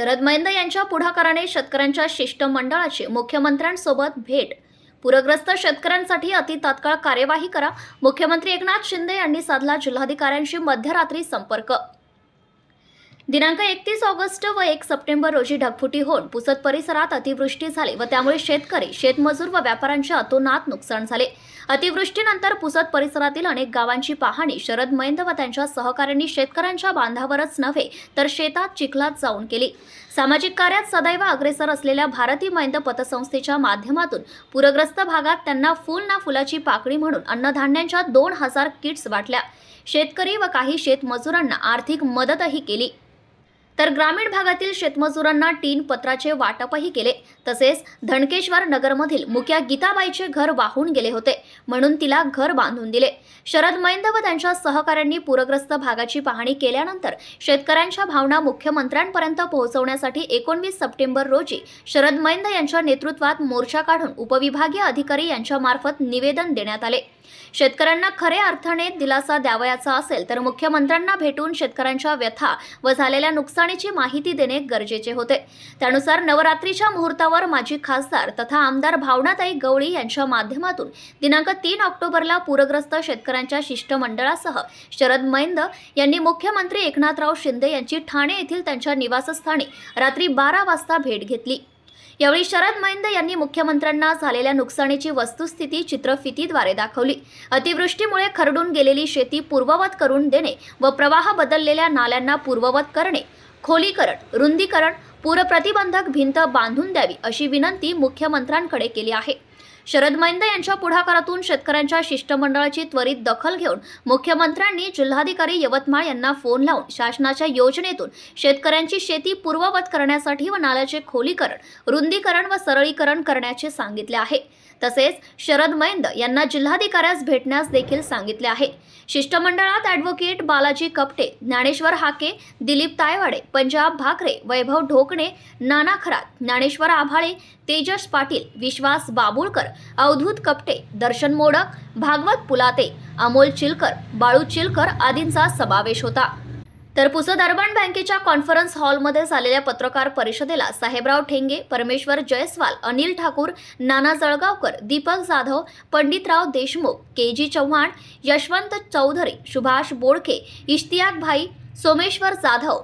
शरद मैंद यांच्या पुढाकाराने शेतकऱ्यांच्या शिष्टमंडळाची मुख्यमंत्र्यांसोबत भेट. पूरग्रस्त शेतकऱ्यांसाठी अति तात्काळ कार्यवाही करा. मुख्यमंत्री एकनाथ शिंदे यांनी साधला जिल्हाधिकाऱ्यांशी मध्यरात्री संपर्क. दिनांक एकतीस ऑगस्ट व एक सप्टेंबर रोजी ढगफुटी होऊन पुसद परिसरात अतिवृष्टी झाली व त्यामुळे शेतकरी शेतमजूर व व्यापाऱ्यांचे अतोनात नुकसान झाले. अतिवृष्टीनंतर पुसद परिसरातील अनेक गावांची पाहणी शरद मैंद व त्यांच्या सहकाऱ्यांनी शेतकऱ्यांच्या बांधावरच नव्हे तर शेतात चिखलात जाऊन केली. सामाजिक कार्यात सदैव अग्रेसर असलेल्या भारती मैंद पतसंस्थेच्या माध्यमातून पूरग्रस्त भागात त्यांना फुल ना फुलाची पाकळी म्हणून अन्नधान्यांच्या दोन हजार किट्स वाटल्या. शेतकरी व काही शेतमजुरांना आर्थिक मदतही केली. तर ग्रामीण भागातील शेतमजुरांना टीन पत्राचे वाटपही केले. तसेच धनकेश्वर नगरमधील मुख्या गीताबाईचे घर वाहून गेले होते म्हणून तिला घर बांधून दिले. शरद मैंद व त्यांच्या सहकाऱ्यांनी पूरग्रस्त भागाची पाहणी केल्यानंतर शेतकऱ्यांच्या भावना मुख्यमंत्र्यांपर्यंत पोहोचवण्यासाठी एकोणवीस सप्टेंबर रोजी शरद मैंद यांच्या नेतृत्वात मोर्चा काढून उपविभागीय अधिकारी यांच्यामार्फत निवेदन देण्यात आले. शेतकऱ्यांना खऱ्या अर्थाने दिलासा द्यावयाचा असेल तर मुख्यमंत्र्यांना भेटून शेतकऱ्यांच्या व्यथा व झालेल्या नुकसानीची माहिती देणे गरजेचे होते. त्यानुसार नवरात्रीच्या मुहूर्तावर माजी खासदार तथा आमदार भावनाताई गवळी यांच्या माध्यमातून दिनांक तीन ऑक्टोबरला पूरग्रस्त शेतकऱ्यांच्या शिष्टमंडळासह शरद मैंद यांनी मुख्यमंत्री एकनाथराव शिंदे यांची ठाणे येथील त्यांच्या निवासस्थानी रात्री बारा वाजता भेट घेतली. यावेळी शरद मैंद यांनी मुख्यमंत्र्यांना झालेल्या नुकसानीची वस्तुस्थिती चित्रफितीद्वारे दाखवली. अतिवृष्टीमुळे खरडून गेलेली शेती पूर्ववत करून देणे व प्रवाह बदललेल्या नाल्यांना पूर्ववत करणे खोलीकरण रुंदीकरण पूरप्रतिबंधक भिंत बांधून द्यावी अशी विनंती मुख्यमंत्र्यांकडे केली आहे. शरद मैंद यांच्या पुढाकारातून शेतकऱ्यांच्या शिष्टमंडळाची त्वरित दखल घेऊन मुख्यमंत्र्यांनी जिल्हाधिकारी यवतमाळ यांना फोन लावून शासनाच्या योजनेतून शेतकऱ्यांची शेती पूर्ववत करण्यासाठी व नाल्याचे खोलीकरण रुंदीकरण व सरळीकरण करण्याचे सांगितले आहे. तसेच शरद मैंद यांना जिल्हाधिकाऱ्यास भेटण्यास देखील सांगितले आहे. शिष्टमंडळात ॲडव्होकेट बालाजी कपटे ज्ञानेश्वर हाके दिलीप तायवाडे पंजाब भाकरे वैभव ढोकणे नाना खरात ज्ञानेश्वर आभाळे तेजस पाटील विश्वास बाबुळकर अवधूत कपटे दर्शन मोडक भागवत पुलाते अमोल चिलकर बाळू चिलकर आदींचा समावेश होता. तर पुसद अर्बन बँकेच्या कॉन्फरन्स हॉलमध्ये झालेल्या पत्रकार परिषदेला साहेबराव ठेंगे परमेश्वर जयस्वाल अनिल ठाकूर नाना जळगावकर दीपक जाधव पंडितराव देशमुख के जी चव्हाण यशवंत चौधरी सुभाष बोडके इश्तियाक भाई सोमेश्वर जाधव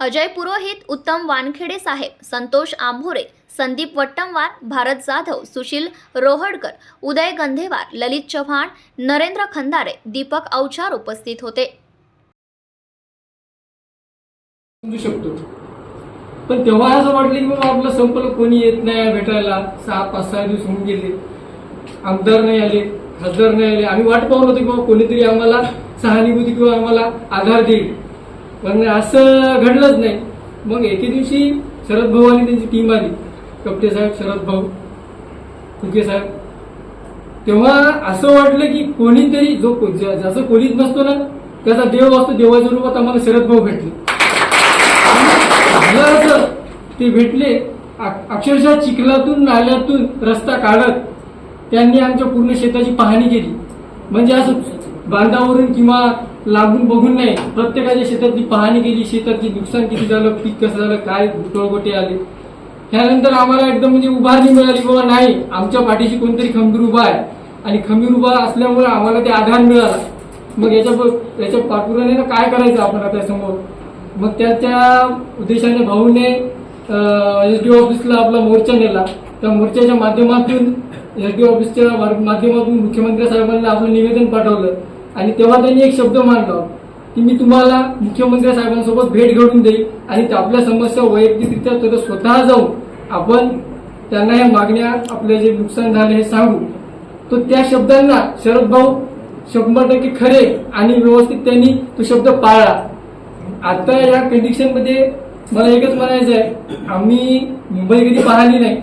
अजय पुरोहित उत्तम वानखेडे साहेब संतोष आंभोरे संदीप वट्टमवार भारत जाधव सुशील रोहडकर उदय गंधेवार ललित चव्हाण नरेंद्र खंदारे दीपक अवचार उपस्थित होते. शकतो. पण तेव्हा असं वाटलं की बाबा आपलं संपलं कोणी येत नाही भेटायला. सहा पाच सहा दिवस होऊन गेले. आमदार नाही आले खासदार नाही आले. आम्ही वाट पाहून होतो की बाबा कोणीतरी आम्हाला सहानुभूती किंवा आम्हाला आधार देईल. पण असं घडलंच नाही. मग एके दिवशी शरद भाऊ आणि त्यांची टीम आली. कपटे साहेब शरद भाऊ फुके साहेब. तेव्हा असं वाटलं की कोणीतरी जो ज्याचं कोणीच नसतो ना त्याचा देव असतो देवाच्या रूपात आम्हाला शरद भाऊ भेटले. असं ते भेटले अक्षरशः चिखलातून नाल्यातून रस्ता काढत त्यांनी आमच्या पूर्ण शेताची पाहणी केली. म्हणजे असं बांधावरून किंवा लागून बघून नाही प्रत्येकाच्या शेतातली पाहणी केली शेतातली नुकसान किती झालं पीक कसं झालं काय तळगोटे आले. त्यानंतर आम्हाला एकदम म्हणजे उभारणी मिळाली बाबा नाही आमच्या पाठीशी कोणतरी खंबीर उभा आहे. आणि खंबीर उभा असल्यामुळे आम्हाला ते आधार मिळाला. मग याच्या याच्या पाठपुराने ना काय करायचं आपण आता समोर मग त्याच्या उद्देशाने भाऊने एस डी ऑफिसला आपला मोर्चा नेला. त्या मोर्चाच्या माध्यमातून एस डी ऑफिसच्या माध्यमातून मुख्यमंत्री साहेबांना आपलं निवेदन पाठवलं. आणि तेव्हा त्यांनी एक शब्द मांडला. की मी तुम्हाला मुख्यमंत्री साहेबांसोबत भेट घडून देईल आणि त्या आपल्या समस्या वैयक्तिकरित्या तर स्वतः जाऊन आपण त्यांना या मागण्या आपले जे नुकसान झाले हे सांगू. तो त्या शब्दांना शरद भाऊ शंभर टक्के खरे आणि व्यवस्थित त्यांनी तो शब्द पाळला. आता या कंडिशनमध्ये मला एकच म्हणायचं आहे आम्ही मुंबई कधी पाहिली नाही.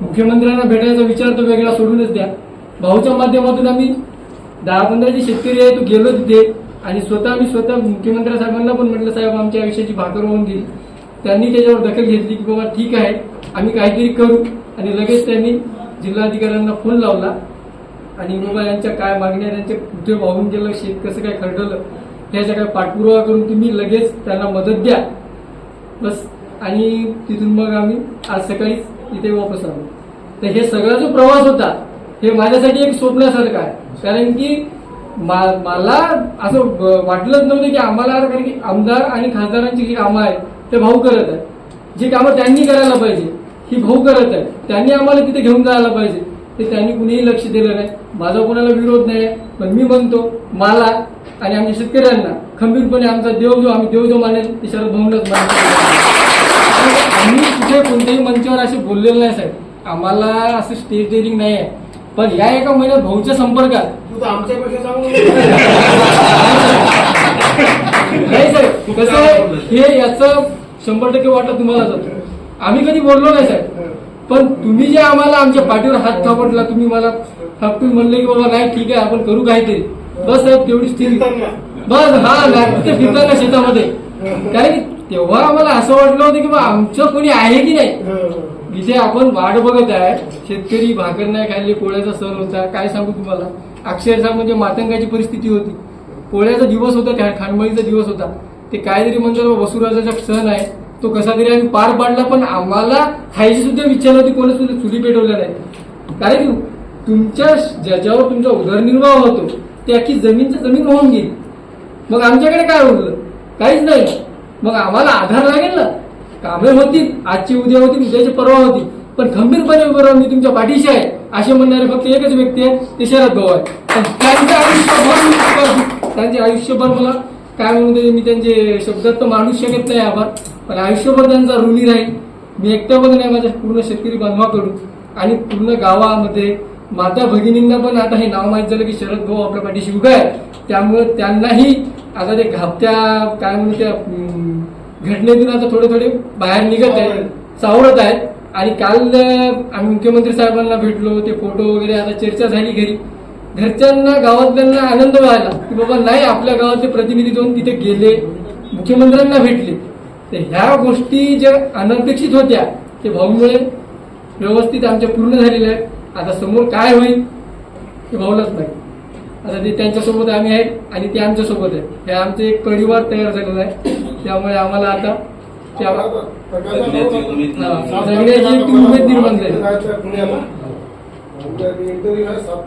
मुख्यमंत्र्यांना भेटायचा विचार तो वेगळा सोडूनच द्या. भाऊच्या माध्यमातून आम्ही दहा पंधरा जे शेतकरी आहे तो गेलो तिथे आणि स्वतः मी स्वतः मुख्यमंत्री साहेबांना पण म्हटलं साहेब आमच्या आयुष्याची भाकर होऊन गेली. त्यांनी त्याच्यावर दखल घेतली की बाबा ठीक आहे आम्ही काहीतरी करू. आणि लगेच त्यांनी जिल्हाधिकाऱ्यांना फोन लावला आणि बाबा यांच्या काय मागण्या त्यांचे कुठे वाहून गेलं? शेत कसं काय खरडलं? त्याचा काय पाठपुरावा करून तुम्ही लगेच त्यांना मदत द्या. बस. आणि तिथून मग आम्ही आज सकाळीच इथे वापस आलो. तर हे सगळा जो प्रवास होता हे माझ्यासाठी एक स्वप्नासारखं आहे. कारण की मला असं वाटलंच नव्हतं की आम्हाला कारण की आमदार आणि खासदारांची जी कामं आहेत ते भाऊ करत आहेत. जी कामं त्यांनी करायला पाहिजे ही भाऊ करत आहेत. त्यांनी आम्हाला तिथे घेऊन जायला पाहिजे. ते त्यांनी कुणीही लक्ष दिलं नाही. माझा कोणाला विरोध नाही. आहे. पण मी म्हणतो मला आणि आमच्या शेतकऱ्यांना खंबीरपणे आमचा देव जो आम्ही देव जो मानेल ते शरद भाऊनच मानतो आम्ही कुठे कोणत्याही मंचावर असे बोललेलं नाही साहेब. आम्हाला असं स्टेज डेअरिंग नाही आहे पण या एका महिन्यात भाऊच्या संपर्कात तू तर आमच्यापेक्षा नाही साहेब कसं आहे हे याचं शंभर टक्के वाटत तुम्हाला जातं. आम्ही कधी बोललो नाही साहेब. पण तुम्ही जे आम्हाला आमच्या पाठीवर हात थापटला तुम्ही मला थापटून म्हणले की बाबा नाही ठीक आहे आपण करू काहीतरी बस साहेब तेवढी स्थिती बस हा लागते फिरताना शेतामध्ये? कारण तेव्हा आम्हाला असं वाटलं होतं की बा आमचं कोणी आहे की नाही? इथे आपण वाट बघत आहे. शेतकरी भाकर नाही खाल्ली पोळ्याचा सण होता. काय सांगू तुम्हाला? अक्षरशः म्हणजे मातंगाची परिस्थिती होती. पोळ्याचा दिवस होता त्या खानमळीचा दिवस होता. ते काहीतरी म्हणतात बा वसुराजाचा सण आहे. तो कसा तरी आम्ही पार पाडला पण आम्हाला खायची सुद्धा इच्छा होती कोणी सुद्धा चुली पेटवल्या नाही कारण तुमच्या ज्याच्यावर तुमचा उदरनिर्वाह होतो ते अख्खी जमीनच्या जमीन होऊन गेली. मग आमच्याकडे काय उरलं काहीच नाही. मग आम्हाला आधार लागेल ना? कामे होतील आजची उद्या होती उद्याची परवा होती पण खंबीरपणे उभं राहून मी तुमच्या पाठीशी आहे. असे म्हणणारे फक्त एकच व्यक्ती आहे ते शरद भाऊ आहे पण त्यांचे आयुष्यभर त्यांचे आयुष्यभर मला काय म्हणू दे मी त्यांचे शब्दात तर मानूच शकत नाही आभार पण आयुष्यभर त्यांचा ऋणी राहील मी एकट्यामध्ये नाही माझ्या पूर्ण शेतकरी बांधवाकडून. आणि पूर्ण गावामध्ये माता भगिनींना पण आता हे नाव माहीत झालं की शरद भाऊ आपल्या पाठीशी उभे आहे त्यामुळे त्यांनाही आता ते घापत्या काय म्हणू त्या घटनेतून आता थोडे थोडे बाहेर निघत आहेत सावरत आहेत. आणि काल आम्ही मुख्यमंत्री साहेबांना भेटलो ते फोटो वगैरे आता चर्चा झाली घरी. घरच्यांना गावातल्यांना आनंद व्हायला की बाबा नाही आपल्या गावातले प्रतिनिधी जाऊन तिथे गेले मुख्यमंत्र्यांना भेटले. तर ह्या गोष्टी ज्या अनपेक्षित होत्या ते भाऊमुळे व्यवस्थित आमच्या पूर्ण झालेल्या आहेत. आता समोर काय होईल ते भाऊलाच नाही. आता ते त्यांच्यासोबत आम्ही आहेत आणि ते आमच्यासोबत आहेत. हे आमचे एक परिवार तयार झालेला आहे. त्यामुळे आम्हाला आता त्या हा, जगण्याची एक उमेद निर्माण झाली.